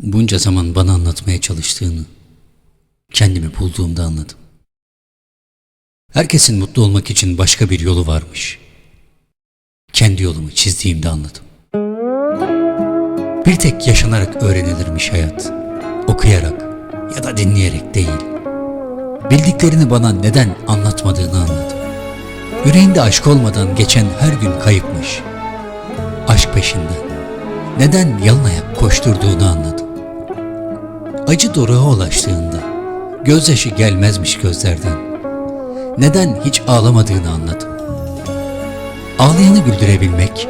Bunca zaman bana anlatmaya çalıştığını kendimi bulduğumda anladım. Herkesin mutlu olmak için başka bir yolu varmış. Kendi yolumu çizdiğimde anladım. Bir tek yaşanarak öğrenilirmiş hayat. Okuyarak ya da dinleyerek değil. Bildiklerini bana neden anlatmadığını anladım. Yüreğinde aşk olmadan geçen her gün kayıpmış. Aşk peşinden. Neden yalın ayak koşturduğunu anladım. Acı doruğa ulaştığında gözyaşı gelmezmiş gözlerden. Neden hiç ağlamadığını anladım. Ağlayanı güldürebilmek,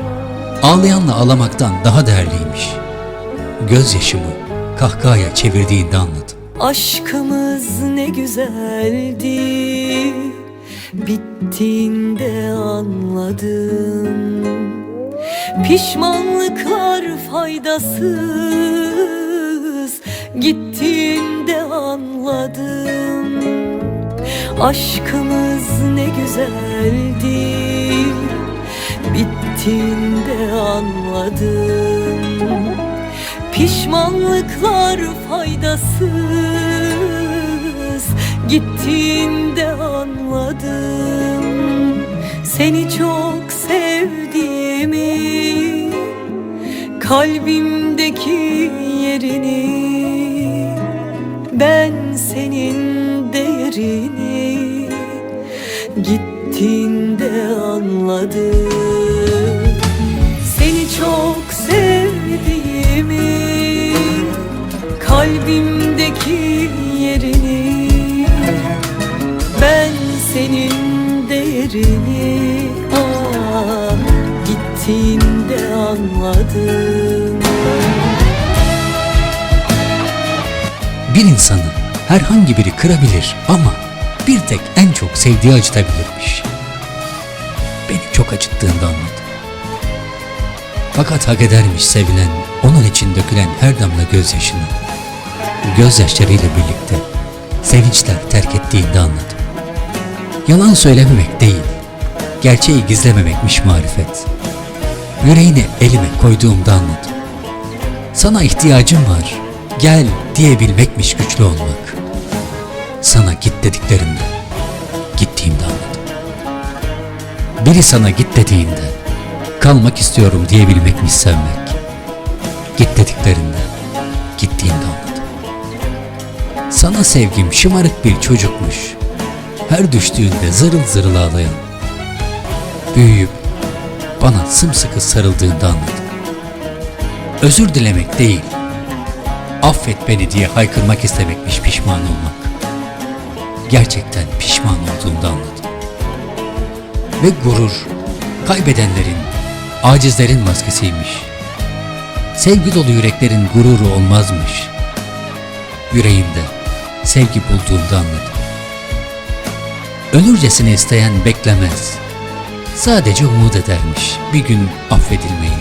ağlayanla ağlamaktan daha değerliymiş. Gözyaşımı kahkahaya çevirdiğinde anladım. Aşkımız ne güzeldi Bittiğinde anladım Pişmanlıklar faydasız Gittiğinde anladım. Aşkımız ne güzeldi. Bittiğinde anladım. Pişmanlıklar faydasız. Gittiğinde anladım. Seni çok sevdiğimi Kalbimdeki yerini Ben senin değerini Gittiğinde anladım. Seni çok sevdiğimi Kalbimdeki yerini Ben senin değerini ah, Gittiğinde anladım Bir insanı herhangi biri kırabilir ama bir tek en çok sevdiği acıtabilirmiş. Beni çok acıttığında anladım. Fakat hak edermiş sevilen, onun için dökülen her damla gözyaşını. Gözyaşlarıyla birlikte sevinçler terk ettiğinde anladım. Yalan söylememek değil, gerçeği gizlememekmiş marifet. Yüreğini elime koyduğumda anladım. Sana ihtiyacım var, gel diyebilmekmiş güçlü olmak. Sana git dediklerinde, gittiğimde anladım. Biri sana git dediğinde, kalmak istiyorum diyebilmekmiş sevmek. Git dediklerinde, gittiğimde anladım. Sana sevgim şımarık bir çocukmuş. Her düştüğünde zırıl zırıl ağlayan. Büyüyüp bana sımsıkı sarıldığında anladım. Özür dilemek değil, affet beni diye haykırmak istemekmiş pişman olmak. Gerçekten pişman olduğumda anladım. Ve gurur, kaybedenlerin, acizlerin maskesiymiş. Sevgi dolu yüreklerin gururu olmazmış. Yüreğimde sevgi bulduğumda anladım. Ölürcesine isteyen beklemez. Sadece umut edermiş bir gün affedilmeyi.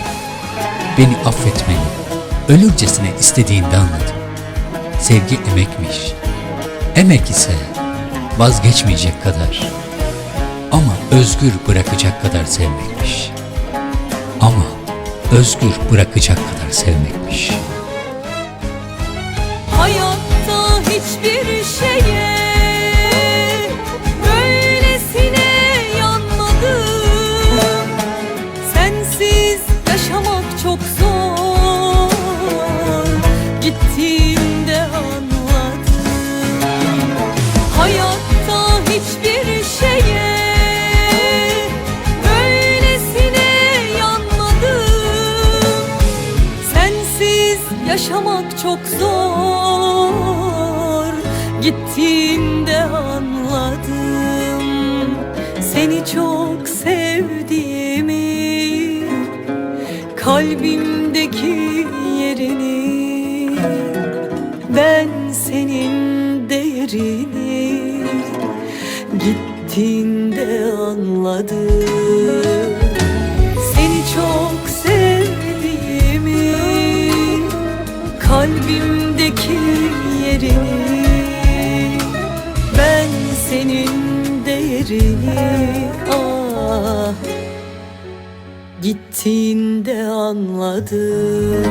Beni affetmeni, ölürcesine istediğinde anladım. Sevgi emekmiş. Emek ise vazgeçmeyecek kadar. Ama özgür bırakacak kadar sevmekmiş. Ama özgür bırakacak kadar sevmekmiş. Yaşamak çok zor. Gittiğinde anladım. Seni çok sevdiğimi Kalbimdeki yerini Ben senin değerini Gittiğinde anladım Kalbimdeki yerini Ben senin değerini ah Gittiğinde anladım